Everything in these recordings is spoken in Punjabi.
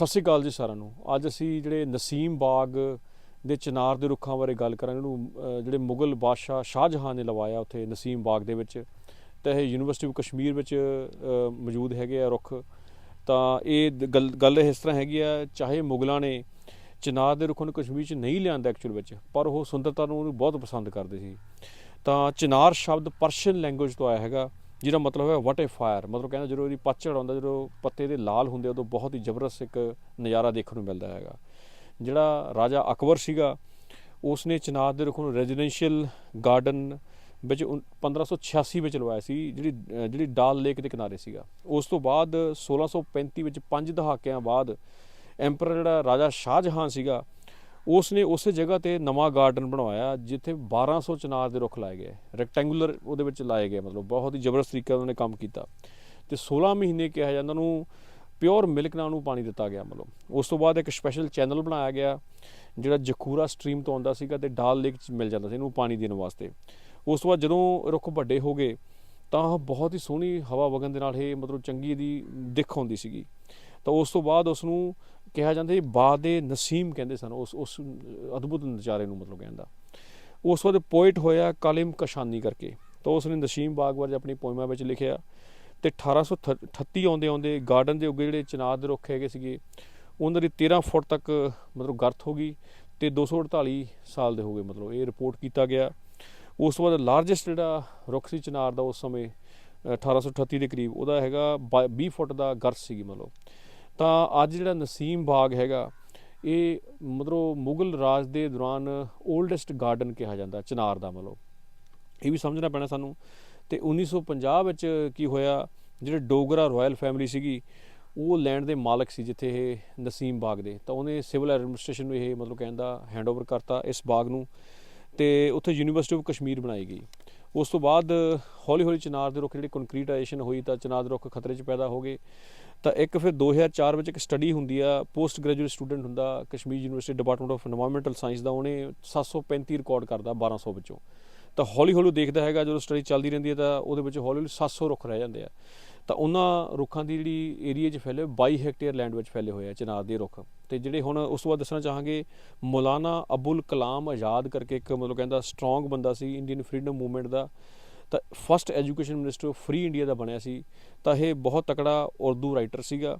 ਸਤਿ ਸ਼੍ਰੀ ਅਕਾਲ ਜੀ ਸਾਰਿਆਂ ਨੂੰ। ਅੱਜ ਅਸੀਂ ਜਿਹੜੇ ਨਸੀਮ ਬਾਗ ਦੇ ਚਿਨਾਰ ਦੇ ਰੁੱਖਾਂ ਬਾਰੇ ਗੱਲ ਕਰਾਂਗੇ ਇਹਨੂੰ ਜਿਹੜੇ ਮੁਗਲ ਬਾਦਸ਼ਾਹ ਸ਼ਾਹਜਹਾਂ ਨੇ ਲਵਾਇਆ ਉੱਥੇ ਨਸੀਮ ਬਾਗ ਦੇ ਵਿੱਚ। ਤਾਂ ਇਹ ਯੂਨੀਵਰਸਿਟੀ ਆਫ ਕਸ਼ਮੀਰ ਵਿੱਚ ਮੌਜੂਦ ਹੈਗੇ ਆ ਰੁੱਖ। ਤਾਂ ਇਹ ਦ- ਗੱਲ ਗੱਲ ਇਸ ਤਰ੍ਹਾਂ ਹੈਗੀ ਆ, ਚਾਹੇ ਮੁਗਲਾਂ ਨੇ ਚਿਨਾਰ ਦੇ ਰੁੱਖਾਂ ਨੂੰ ਕਸ਼ਮੀਰ 'ਚ ਨਹੀਂ ਲਿਆਂਦਾ ਐਕਚੁਅਲ ਵਿੱਚ, ਪਰ ਉਹ ਸੁੰਦਰਤਾ ਨੂੰ ਉਹਨੂੰ ਬਹੁਤ ਪਸੰਦ ਕਰਦੇ ਸੀ। ਤਾਂ ਚਿਨਾਰ ਸ਼ਬਦ ਪਰਸ਼ੀਅਨ ਲੈਂਗੁਏਜ ਤੋਂ ਆਇਆ ਹੈਗਾ। ਜਿਹਦਾ ਮਤਲਬ ਹੈ ਵਾਟ ਏ ਫਾਇਰ ਮਤਲਬ ਕਹਿੰਦਾ ਜਦੋਂ ਇਹਦੀ ਪਤਝੜ ਆਉਂਦਾ, ਜਦੋਂ ਪੱਤੇ ਦੇ ਲਾਲ ਹੁੰਦੇ ਉਦੋਂ ਬਹੁਤ ਹੀ ਜ਼ਬਰਦਸਤ ਇੱਕ ਨਜ਼ਾਰਾ ਦੇਖਣ ਨੂੰ ਮਿਲਦਾ ਹੈਗਾ। ਜਿਹੜਾ ਰਾਜਾ ਅਕਬਰ ਸੀਗਾ ਉਸ ਨੇ ਚਿਨਾਰ ਦੇ ਰੁੱਖ ਨੂੰ ਰੈਜ਼ੀਡੈਂਸ਼ੀਅਲ ਗਾਰਡਨ ਵਿੱਚ ਉਨ- 1586 ਵਿੱਚ ਲਵਾਇਆ ਸੀ, ਜਿਹੜੀ ਜਿਹੜੀ ਡਾਲ ਲੇਕ ਦੇ ਕਿਨਾਰੇ ਸੀਗਾ। ਉਸ ਤੋਂ ਬਾਅਦ 1635 ਵਿੱਚ ਪੰਜ ਦਹਾਕਿਆਂ ਬਾਅਦ ਐਮਪਰਰ ਜਿਹੜਾ ਰਾਜਾ ਸ਼ਾਹਜਹਾਨ ਸੀਗਾ ਉਸ ਨੇ ਉਸੇ ਜਗ੍ਹਾ ਤੇ ਨਵਾਂ ਗਾਰਡਨ ਬਣਵਾਇਆ ਜਿੱਥੇ 1200 ਚਨਾਰ ਦੇ ਰੁੱਖ ਲਾਏ ਗਏ ਰੈਕਟੈਂਗੂਲਰ ਉਹਦੇ ਵਿੱਚ ਲਾਏ ਗਏ ਮਤਲਬ ਬਹੁਤ ਹੀ ਜ਼ਬਰਦਸਤ ਤਰੀਕੇ ਨਾਲ ਉਹਨੇ ਕੰਮ ਕੀਤਾ। ਤੇ 16 ਮਹੀਨੇ ਕਿਹਾ ਜਾਂਦਾ ਉਹਨੂੰ ਪਿਓਰ ਮਿਲਕ ਨਾਲ ਉਹਨੂੰ ਪਾਣੀ ਦਿੱਤਾ ਗਿਆ ਮਤਲਬ। ਉਸ ਤੋਂ ਬਾਅਦ ਇੱਕ ਸਪੈਸ਼ਲ ਚੈਨਲ ਬਣਾਇਆ ਗਿਆ, ਜਿਹੜਾ ਜਖੂਰਾ ਸਟਰੀਮ ਤੋਂ ਆਉਂਦਾ ਸੀਗਾ ਤੇ ਡਾਲ ਲੇਕ ਚ ਮਿਲ ਜਾਂਦਾ ਸੀ ਇਹਨੂੰ ਪਾਣੀ ਦੇਣ ਵਾਸਤੇ। ਉਸ ਤੋਂ ਬਾਅਦ ਜਦੋਂ ਰੁੱਖ ਵੱਡੇ ਹੋ ਗਏ, ਤਾਂ ਬਹੁਤ ਹੀ ਸੋਹਣੀ ਹਵਾ ਵਗਣ ਦੇ ਨਾਲ ਇਹ ਮਤਲਬ ਚੰਗੀ ਦੀ ਦਿੱਖ ਆਉਂਦੀ ਸੀਗੀ। ਤਾਂ ਉਸ ਤੋਂ ਬਾਅਦ ਉਸ ਨੂੰ ਕਿਹਾ ਜਾਂਦਾ ਸੀ ਬਾਦ ਨਸੀਮ ਕਹਿੰਦੇ ਸਨ ਉਸ ਉਸ ਅਦਭੁਤ ਨਜ਼ਾਰੇ ਨੂੰ ਮਤਲਬ ਕਹਿੰਦਾ। ਉਸ ਤੋਂ ਬਾਅਦ ਪੋਇਟ ਹੋਇਆ ਕਾਲਿਮ ਕਸ਼ਾਨੀ ਕਰਕੇ। ਤਾਂ ਉਸ ਨੇ ਨਸੀਮ ਬਾਗ ਬਾਰੇ ਆਪਣੀ ਪੋਇਮਾ ਵਿੱਚ ਲਿਖਿਆ ਤੇ 1838 ਆਉਂਦੇ ਆਉਂਦੇ ਗਾਰਡਨ ਦੇ ਉੱਗੇ ਜਿਹੜੇ ਚਨਾਰ ਦੇ ਰੁੱਖ ਹੈਗੇ ਸੀਗੇ ਉਹਨਾਂ ਦੀ 13 ਫੁੱਟ ਤੱਕ ਮਤਲਬ ਗਰਥ ਹੋ ਗਈ ਤੇ 248 ਸਾਲ ਦੇ ਹੋ ਗਏ ਮਤਲਬ ਇਹ ਰਿਪੋਰਟ ਕੀਤਾ ਗਿਆ। ਉਸ ਤੋਂ ਬਾਅਦ ਲਾਰਜੈਸਟ ਜਿਹੜਾ ਰੁੱਖ ਸੀ ਚਿਨਾਰ ਦਾ ਉਸ ਸਮੇਂ ਅ, 1838 ਦੇ ਕਰੀਬ ਉਹਦਾ ਹੈਗਾ ਬਾ- 20 ਫੁੱਟ ਦਾ ਗਰਥ ਸੀਗੀ ਮਤਲਬ। ਤਾਂ ਅੱਜ ਜਿਹੜਾ ਨਸੀਮ ਬਾਗ ਹੈਗਾ, ਇਹ ਮਤਲਬ ਮੁਗਲ ਰਾਜ ਦੇ ਦੌਰਾਨ 올ਡੈਸਟ ਗਾਰਡਨ ਕਿਹਾ ਜਾਂਦਾ, ਚਨਾਰ ਦਾ ਮਤਲਬ। ਇਹ ਵੀ ਸਮਝਣਾ ਪੈਣਾ ਸਾਨੂੰ। ਤੇ 1950 ਵਿੱਚ ਕੀ ਹੋਇਆ, ਜਿਹੜੇ ਡੋਗਰਾ ਰਾਇਲ ਫੈਮਿਲੀ ਸੀਗੀ, ਉਹ ਲੈਂਡ ਦੇ ਮਾਲਕ ਸੀ ਜਿੱਥੇ ਇਹ ਨਸੀਮ ਬਾਗ ਦੇ। ਤਾਂ ਉਹਨੇ ਸਿਵਲ ਐਡਮਿਨਿਸਟ੍ਰੇਸ਼ਨ ਨੂੰ ਇਹ ਮਤਲਬ ਕਹਿੰਦਾ ਹੈਂਡਓਵਰ ਕਰਤਾ ਇਸ ਬਾਗ ਨੂੰ। ਤੇ ਉੱਥੇ ਯੂਨੀਵਰਸਿਟੀ ਆਫ ਕਸ਼ਮੀਰ ਬਣਾਈ ਗਈ। ਉਸ ਤੋਂ ਬਾਅਦ ਹੌਲੀ ਹੌਲੀ ਚਨਾਰ ਦੇ ਰੁੱਖ ਜਿਹੜੀ ਕੰਕਰੀਟਾਈਜੇਸ਼ਨ ਹੋਈ ਤਾਂ ਚਨਾਰ ਦੇ ਰੁੱਖ ਖਤਰੇ 'ਚ ਪੈਦਾ ਹੋ ਗਏ। ਤਾਂ ਇੱਕ ਫਿਰ 2004 ਵਿੱਚ ਇੱਕ ਸਟੱਡੀ ਹੁੰਦੀ ਆ ਪੋਸਟ ਗ੍ਰੈਜੂਏਟ ਸਟੂਡੈਂਟ ਹੁੰਦਾ Kashmir university department of environmental science ਦਾ, ਉਹਨੇ 735 ਰਿਕਾਰਡ ਕਰਦਾ 1200 ਵਿੱਚੋਂ। ਤਾਂ ਹੌਲੀ ਹੌਲੀ ਦੇਖਦਾ ਹੈਗਾ ਜਦੋਂ ਸਟੱਡੀ ਚੱਲਦੀ ਰਹਿੰਦੀ ਹੈ ਤਾਂ ਉਹਦੇ ਵਿੱਚ ਹੌਲੀ ਹੌਲੀ 700 ਰੁੱਖ ਰਹਿ ਜਾਂਦੇ ਆ। ਤਾਂ ਉਹਨਾਂ ਰੁੱਖਾਂ ਦੀ ਜਿਹੜੀ ਏਰੀਆ 'ਚ ਫੈਲੇ 22 ਹੈਕਟੇਅਰ ਲੈਂਡ ਵਿੱਚ ਫੈਲੇ ਹੋਏ ਆ ਚਿਨਾਰ ਦੇ ਰੁੱਖ। ਤੇ ਜਿਹੜੇ ਹੁਣ ਉਸ ਤੋਂ ਬਾਅਦ ਦੱਸਣਾ ਚਾਹਾਂਗੇ, ਮੌਲਾਨਾ ਅਬੁਲ ਕਲਾਮ ਆਜ਼ਾਦ ਕਰਕੇ ਇੱਕ ਮਤਲਬ ਕਹਿੰਦਾ ਸਟਰੋਂਗ ਬੰਦਾ ਸੀ ਇੰਡੀਅਨ ਫਰੀडम ਮੂਵਮੈਂਟ ਦਾ। ਤਾਂ first education minister free India ਦਾ ਬਣਿਆ ਸੀ। ਤਾਂ ਇਹ ਬਹੁਤ ਤਕੜਾ ਉਰਦੂ ਰਾਈਟਰ ਸੀਗਾ।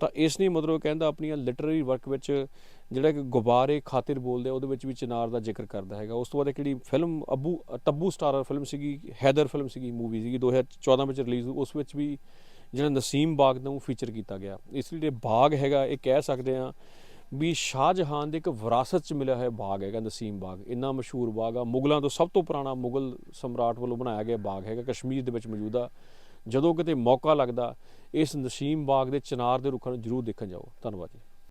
ਤਾਂ ਇਸ ਨੇ ਮਤਲਬ ਕਹਿੰਦਾ ਆਪਣੀਆਂ ਲਿਟਰੇਰੀ ਵਰਕ ਵਿੱਚ ਜਿਹੜਾ ਕਿ ਗੁਬਾਰੇ ਖਾਤਰ ਬੋਲਦੇ ਆ, ਉਹਦੇ ਵਿੱਚ ਵੀ ਚਿਨਾਰ ਦਾ ਜ਼ਿਕਰ ਕਰਦਾ ਹੈਗਾ। ਉਸ ਤੋਂ ਬਾਅਦ ਇੱਕ ਜਿਹੜੀ ਫਿਲਮ ਅਬੂ ਤੱਬੂ ਸਟਾਰਰ ਫਿਲਮ ਸੀਗੀ ਹੈਦਰ ਫਿਲਮ ਸੀਗੀ ਮੂਵੀ ਸੀਗੀ 2014 ਵਿੱਚ ਰਿਲੀਜ਼ ਉਸ ਵਿੱਚ ਵੀ ਜਿਹੜਾ ਨਸੀਮ ਬਾਗ ਨੂੰ ਫੀਚਰ ਕੀਤਾ ਗਿਆ। ਇਸ ਲਈ ਇਹ ਬਾਗ ਹੈਗਾ ਇਹ ਕਹਿ ਸਕਦੇ ਆ ਵੀ ਸ਼ਾਹਜਹਾਨ ਦੇ ਇੱਕ ਵਿਰਾਸਤ ਚ ਮਿਲਿਆ ਹੋਇਆ ਬਾਗ ਹੈਗਾ ਨਸੀਮ ਬਾਗ। ਇੰਨਾ ਮਸ਼ਹੂਰ ਬਾਗ ਆ। ਮੁਗਲਾਂ ਤੋਂ ਸਭ ਤੋਂ ਪੁਰਾਣਾ ਮੁਗਲ ਸਮਰਾਟ ਵੱਲੋਂ ਬਣਾਇਆ ਗਿਆ ਬਾਗ ਹੈਗਾ। ਕਸ਼ਮੀਰ ਦੇ ਵਿੱਚ ਮੌਜੂਦਾ ਜਦੋਂ ਕਿਤੇ ਮੌਕਾ ਲੱਗਦਾ, ਇਸ ਨਸੀਮ ਬਾਗ ਦੇ ਚਨਾਰ ਦੇ ਰੁੱਖਾਂ ਨੂੰ ਜ਼ਰੂਰ ਦੇਖਣ ਜਾਓ। ਧੰਨਵਾਦ ਜੀ।